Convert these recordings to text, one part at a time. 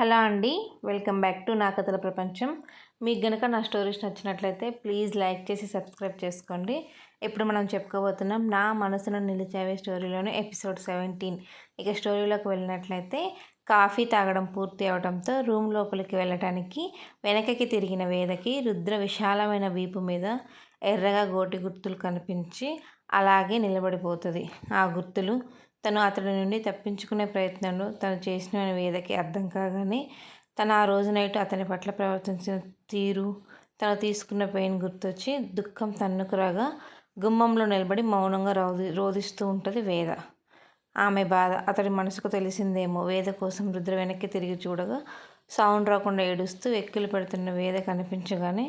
Hello అండి welcome back to నా కథల ప్రపంచం. మీకు గనుక నా స్టోరీస్ నచ్చినట్లయితే ప్లీజ్ లైక్ చేసి సబ్స్క్రైబ్ చేసుకోండి. ఇప్పుడు మనం చెప్పుకోబోతున్నాం నా మనసును నిలిచేవే స్టోరీలోని ఎపిసోడ్ సెవెంటీన్. ఇక స్టోరీలోకి వెళ్ళినట్లయితే కాఫీ తాగడం పూర్తి అవడంతో రూమ్ లోపలికి వెళ్ళటానికి వెనకకి తిరిగిన వేదకి రుద్ర విశాలమైన వీపు మీద ఎర్రగా గోటి గుర్తులు కనిపించి అలాగే నిలబడిపోతుంది. ఆ గుర్తులు తను అతడి నుండి తప్పించుకునే ప్రయత్నంలో తను చేసిన వేదకి అర్థం కాగానే తను ఆ రోజు నైట్ అతని పట్ల ప్రవర్తించిన తీరు తను తీసుకున్న పెయిన్ గుర్తొచ్చి దుఃఖం తన్నుకు రాగా గుమ్మంలో నిలబడి మౌనంగా రోది రోధిస్తూ ఉంటుంది వేద. ఆమె బాధ అతడి మనసుకు తెలిసిందేమో. వేద కోసం రుద్ర వెనక్కి తిరిగి చూడగా సౌండ్ రాకుండా ఏడుస్తూ వెక్కిలు పెడుతున్న వేద కనిపించగానే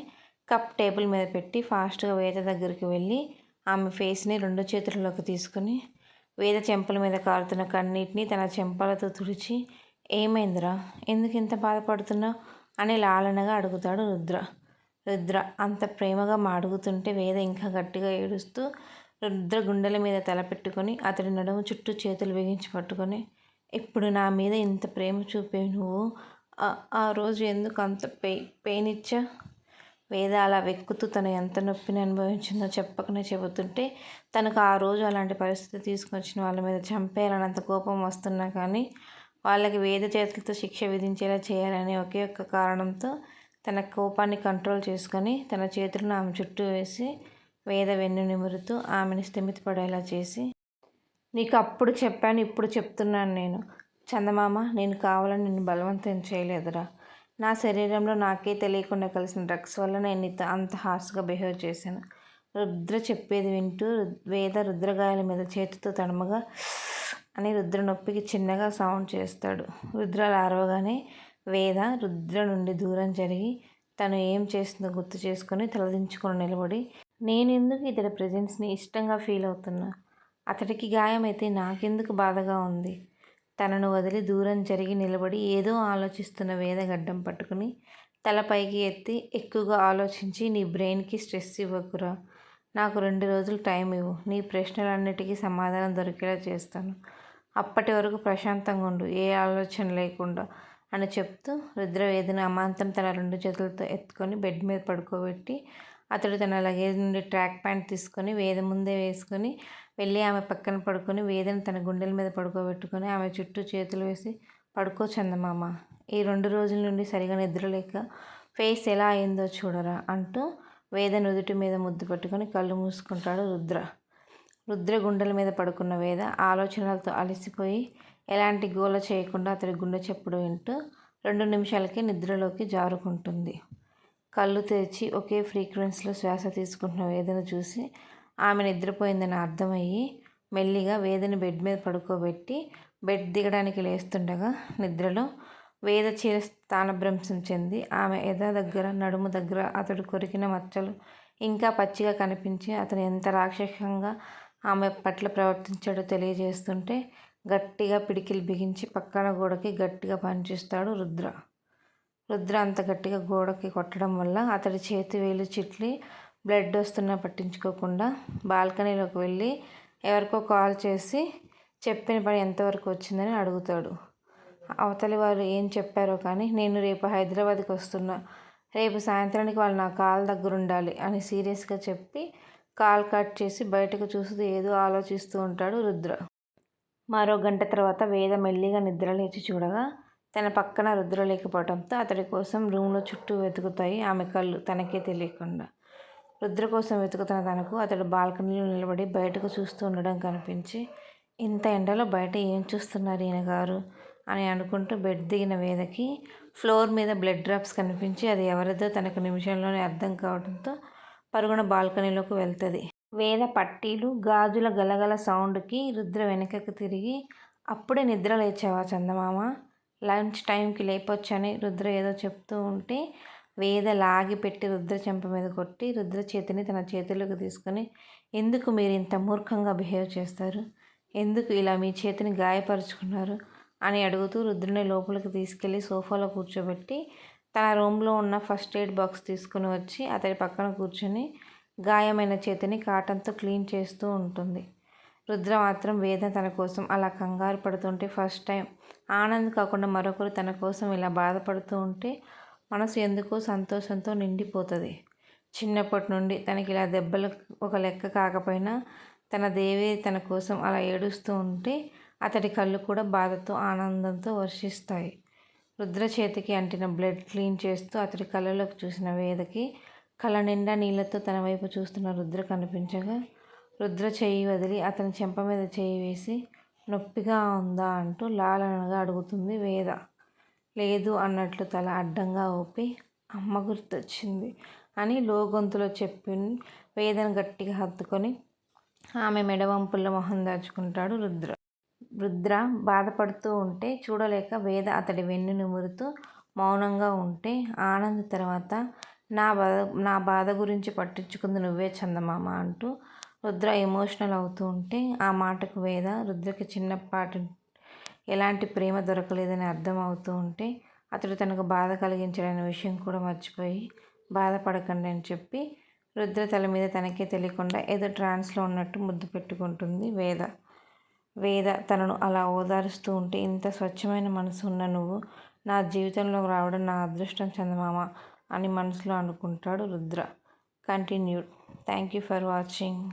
కప్ టేబుల్ మీద పెట్టి ఫాస్ట్గా వేద దగ్గరికి వెళ్ళి ఆమె ఫేస్ని రెండు చేతులలోకి తీసుకుని వేద చెంపల మీద కారుతున్న కన్నీటిని తన చెంపలతో తుడిచి ఏమైందిరా? ఎందుకు ఇంత బాధపడుతున్నావు అని లాలనగా అడుగుతాడు రుద్ర. రుద్ర అంత ప్రేమగా మా అడుగుతుంటే వేద ఇంకా గట్టిగా ఏడుస్తూ రుద్ర గుండెల మీద తల పెట్టుకొని అతడి నడుము చుట్టూ చేతులు బిగించి పట్టుకొని ఇప్పుడు నా మీద ఇంత ప్రేమ చూపే నువ్వు? ఆ రోజు ఎందుకు అంత పెయి పెయిన్ ఇచ్చా? వేద అలా వెక్కుతూ తను ఎంత నొప్పిని అనుభవించిందో చెప్పకనే చెబుతుంటే తనకు ఆ రోజు అలాంటి పరిస్థితి తీసుకొచ్చిన వాళ్ళ మీద చంపేయాలన్నంత కోపం వస్తున్నా కానీ వాళ్ళకి వేద చేతులతో శిక్ష విధించేలా చేయాలనే ఒకే ఒక్క కారణంతో తన కోపాన్ని కంట్రోల్ చేసుకొని తన చేతులను ఆమె చుట్టూ వేసి వేద వెన్ను నిమురుతూ ఆమెను స్థిమితపడేలా చేసి నీకు అప్పుడు చెప్పాను ఇప్పుడు చెప్తున్నాను నేను. చందమామ నేను కావాలని నిన్ను బలవంతం చేయలేదురా. నా శరీరంలో నాకే తెలియకుండా కలిసిన డ్రగ్స్ వల్ల నేను అంత హార్ష్గా బిహేవ్ చేశాను. రుద్ర చెప్పేది వింటూ వేద రుద్రగాయల మీద చేతితో తడమగా అని రుద్ర నొప్పికి చిన్నగా సౌండ్ చేస్తాడు. రుద్రాలు అరవగానే వేద రుద్ర నుండి దూరం జరిగి తను ఏం చేస్తుందో గుర్తు చేసుకొని తలదించుకుని నిలబడి నేను ఎందుకు ఇతడి ప్రజెన్స్ని ఇష్టంగా ఫీల్ అవుతున్నా? అతడికి గాయమైతే నాకెందుకు బాధగా ఉంది? తనను వదిలి దూరం జరిగి నిలబడి ఏదో ఆలోచిస్తున్న వేదగడ్డం పట్టుకుని తలపైకి ఎత్తి ఎక్కువగా ఆలోచించి నీ బ్రెయిన్కి స్ట్రెస్ ఇవ్వకురా. నాకు రెండు రోజులు టైం ఇవ్వు. నీ ప్రశ్నలన్నిటికీ సమాధానం దొరికేలా చేస్తాను. అప్పటి వరకు ప్రశాంతంగా ఉండు. ఏ ఆలోచన లేకుండా అని చెప్తూ రుద్రవేదన అమాంతం తన రెండు చేతులతో ఎత్తుకొని బెడ్ మీద పడుకోబెట్టి అతడు తన లగేజ్ నుండి ట్రాక్ ప్యాంట్ తీసుకొని వేద ముందే వేసుకొని వెళ్ళి ఆమె పక్కన పడుకొని వేదని తన గుండెల మీద పడుకోబెట్టుకొని ఆమె చుట్టూ చేతులు వేసి పడుకో చందమామ ఈ రెండు రోజుల నుండి సరిగా నిద్రలేక ఫేస్ ఎలా అయిందో చూడరా అంటూ వేద నుదుటి మీద ముద్దు పెట్టుకొని కళ్ళు మూసుకుంటాడు రుద్ర. రుద్ర గుండెల మీద పడుకున్న వేద ఆలోచనలతో అలసిపోయి ఎలాంటి గోల చేయకుండా అతడి గుండె చెప్పుడు వింటూ రెండు నిమిషాలకే నిద్రలోకి జారుకుంటుంది. కళ్ళు తెరిచి ఒకే ఫ్రీక్వెన్సీలో శ్వాస తీసుకుంటున్న వేదను చూసి ఆమె నిద్రపోయిందని అర్థమయ్యి మెల్లిగా వేదని బెడ్ మీద పడుకోబెట్టి బెడ్ దిగడానికి లేస్తుండగా నిద్రలో వేద చీర స్థానభ్రంశం చెంది ఆమె ఎద దగ్గర నడుము దగ్గర అతడు కొరికిన మచ్చలు ఇంకా పచ్చిగా కనిపించి అతను ఎంత రాక్షసంగా ఆమె పట్ల ప్రవర్తించాడో తెలియజేస్తుంటే గట్టిగా పిడికిలు బిగించి పక్కన గోడకి గట్టిగా పనిచేస్తాడు రుద్ర. రుద్ర అంత గట్టిగా గోడకి కొట్టడం వల్ల అతడి చేతి వేలు చిట్లి బ్లడ్ వస్తున్నా పట్టించుకోకుండా బాల్కనీలోకి వెళ్ళి ఎవరికో కాల్ చేసి చెప్పిన పని ఎంతవరకు వచ్చిందని అడుగుతాడు. అవతలి వారు ఏం చెప్పారో కానీ నేను రేపు హైదరాబాద్కి వస్తున్నా. రేపు సాయంత్రానికి వాళ్ళు నా కాల్ దగ్గర ఉండాలి అని సీరియస్గా చెప్పి కాల్ కట్ చేసి బయటకు చూస్తూ ఏదో ఆలోచిస్తూ ఉంటాడు రుద్ర. మరో గంట తర్వాత వేద మెల్లిగా నిద్ర లేచి చూడగా తన పక్కన రుద్ర లేకపోవడంతో అతడి కోసం రూమ్లో చుట్టూ వెతుకుతాయి ఆమె కళ్ళు తనకే తెలియకుండా. రుద్ర కోసం వెతుకుతున్న తనకు అతడు బాల్కనీలో నిలబడి బయటకు చూస్తూ ఉండడం కనిపించి ఇంత ఎండలో బయట ఏం చూస్తున్నారు ఈయన గారు? అని అనుకుంటూ బెడ్ దిగిన వేదకి ఫ్లోర్ మీద బ్లడ్ డ్రాప్స్ కనిపించి అది ఎవరిదో తనకు నిమిషంలోనే అర్థం కావడంతో పరుగున బాల్కనీలోకి వెళ్తుంది. వేద పట్టీలు గాజుల గలగల సౌండ్కి రుద్ర వెనకకు తిరిగి అప్పుడే నిద్ర లేచావా చందమామ? లంచ్ టైంకి లేపొచ్చని రుద్ర ఏదో చెప్తూ ఉంటే వేద లాగి పెట్టి రుద్ర చెంప మీద కొట్టి రుద్ర చేతిని తన చేతుల్లోకి తీసుకొని ఎందుకు మీరు ఇంత మూర్ఖంగా బిహేవ్ చేస్తారు? ఎందుకు ఇలా మీ చేతిని గాయపరుచుకున్నారు? అని అడుగుతూ రుద్రుని లోపలికి తీసుకెళ్ళి సోఫాలో కూర్చోబెట్టి తన రూమ్లో ఉన్న ఫస్ట్ ఎయిడ్ బాక్స్ తీసుకుని వచ్చి అతడి పక్కన కూర్చొని గాయమైన చేతిని కాటన్తో క్లీన్ చేస్తూ ఉంటుంది. రుద్ర మాత్రం వేద తన కోసం అలా కంగారు పడుతుంటే ఫస్ట్ టైం ఆనంద్ కాకుండా మరొకరు తన కోసం ఇలా బాధపడుతూ ఉంటే మనసు ఎందుకో సంతోషంతో నిండిపోతుంది. చిన్నప్పటి నుండి తనకి ఇలా దెబ్బలు ఒక లెక్క కాకపోయినా తన దేవి తన కోసం అలా ఏడుస్తూ ఉంటే అతడి కళ్ళు కూడా బాధతో ఆనందంతో వర్షిస్తాయి. రుద్ర చేతికి అంటిన బ్లడ్ క్లీన్ చేస్తూ అతడి కళ్ళలోకి చూసిన వేదకి కళ్ళ నిండా నీళ్ళతో తన వైపు చూస్తున్న రుద్ర కనిపించగా రుద్ర చేయి వదిలి అతని చెంప మీద చేయి వేసి నొప్పిగా ఉందా అంటూ లాలనగా అడుగుతుంది వేద. లేదు అన్నట్లు తల అడ్డంగా ఊపి అమ్మ గుర్తొచ్చింది అని లోగొంతులో చెప్పి వేదను గట్టిగా హత్తుకొని ఆమె మెడవంపుల్లో మొహం దాచుకుంటాడు రుద్ర. రుద్ర బాధపడుతూ ఉంటే చూడలేక వేద అతడి వెన్ను నిమురుతూ మౌనంగా ఉంటే ఆనంద్ తర్వాత నా బాధ నా బాధ గురించి పట్టించుకుంది నువ్వే చందమామ అంటూ రుద్ర ఎమోషనల్ అవుతూ ఉంటే ఆ మాటకు వేద రుద్రకి చిన్నపాటి ఎలాంటి ప్రేమ దొరకలేదని అర్థం అవుతూ ఉంటే అతడు తనకు బాధ కలిగించడని విషయం కూడా మర్చిపోయి బాధపడకండి అని చెప్పి రుద్ర తల మీద తనకే తెలియకుండా ఏదో ట్రాన్స్లో ఉన్నట్టు ముద్దు పెట్టుకుంటుంది వేద. వేద తనను అలా ఓదారుస్తూ ఉంటే ఇంత స్వచ్ఛమైన మనసు ఉన్న నువ్వు నా జీవితంలోకి రావడం నా అదృష్టం చందమామ అని మనసులో అనుకుంటాడు Rudra. Continued. Thank you for watching.